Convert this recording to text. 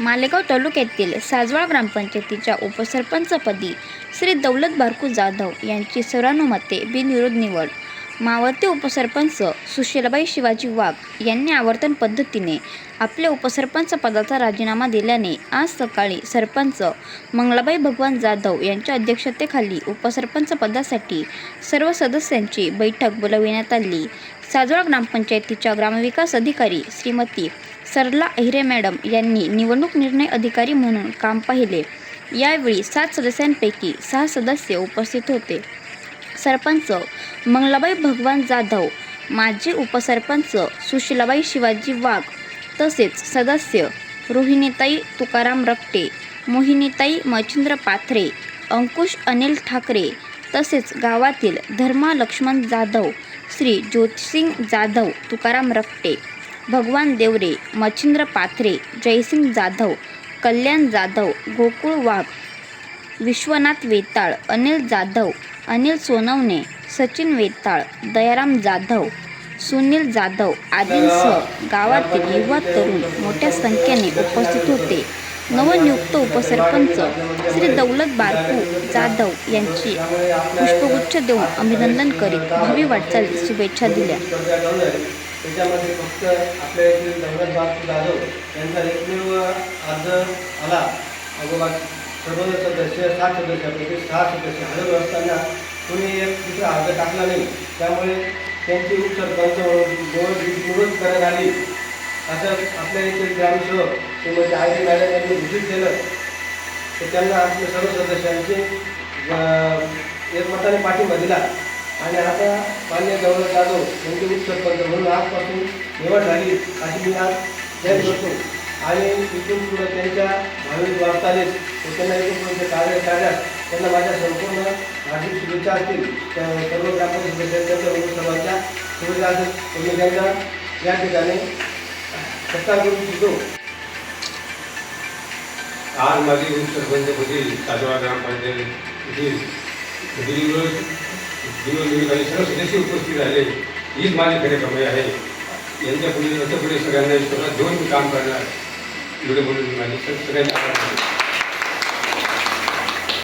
मालेगाव तालुक्यातील साजवाळ ग्रामपंचायतीच्या उपसरपंचपदी श्री दौलत बारकू जाधव यांची सर्वानुमते बिनविरोध निवड. मावळते उपसरपंच सुशीलाबाई शिवाजी वाघ यांनी आवर्तन पद्धतीने आपल्या उपसरपंच पदाचा राजीनामा दिल्याने आज सकाळी सरपंच मंगलाबाई भगवान जाधव यांच्या अध्यक्षतेखाली उपसरपंच पदासाठी सर्व सदस्यांची बैठक बोलविण्यात आली. साजोळा ग्रामपंचायतीच्या ग्रामविकास अधिकारी श्रीमती सरला अहिरे मॅडम यांनी निवडणूक निर्णय अधिकारी म्हणून काम पाहिले. यावेळी सात सदस्यांपैकी सहा सदस्य उपस्थित होते. सरपंच. मंगलाबाई भगवान जाधव माजी उपसरपंच सुशीलाबाई शिवाजी वाघ तसेच सदस्य रोहिणीताई तुकाराम रक्टे मोहिनीताई मच्छिंद्र पाथरे अंकुश अनिल ठाकरे तसेच गावातील धर्मा लक्ष्मण जाधव श्री ज्योतिसिंग जाधव तुकाराम रक्टे भगवान देवरे मच्छिंद्र पाथरे जयसिंग जाधव कल्याण जाधव गोकुळ वाघ विश्वनाथ वेताळ अनिल जाधव अनिल सोनवणे सचिन वेताळ दयाराम जाधव सुनील जाधव आदींसह गावातील युवा तरुण मोठ्या संख्येने उपस्थित होते. नवनियुक्त उपसरपंच श्री दौलत बारकू जाधव यांची पुष्पगुच्छ देऊन अभिनंदन करीत भावी वाटचालीस शुभेच्छा दिल्या. त्याच्यामध्ये फक्त आपल्या इथे दौलत बापू जाधव यांचा एकमेव अर्ज आला. सर्व सदस्य सात सदस्यापैकी सहा सदस्य हजर असताना कोणी एक दुसरा अर्ज टाकला नाही. त्यामुळे त्यांची उपसरपंच म्हणून निवड करण्यात आली. असं आपल्या इथे ग्रामसेवक श्रीमती आयडी मॅडम यांनी घोषित केलं. तर त्यांना आपल्या सर्व सदस्यांचे एकमताने पाठिंबा दिला. आणि आता मान्य गौरव जाधव यांचे उपसरपंच म्हणून आजपासून निवड झाली अशी मी आज जाहीर करतो. आणि इथून पुढे त्यांच्या भावी वाटचालीस व त्यांना इथून पुढे कार्य कार्यात त्यांना माझ्या संपूर्ण हार्दिक शुभेच्छा असतील. त्या सर्व ग्रामपंचायत सदस्य त्यांच्या शुभेच्छा असतील तुम्ही त्यांना या ठिकाणी सत्कार करून इच्छितो आज माझी उपसरपंचपदी ताजवा ग्रामपंचायतीतील बिनविरोध सर्व सदस्य उपस्थित राहिले हीच माझी खरे कमाई आहे. यांच्या पुढे याच्यापुढे सगळ्यांना स्वतः घेऊन काम करणार. ഇവിടെ ഒരു മനുഷ്യനെ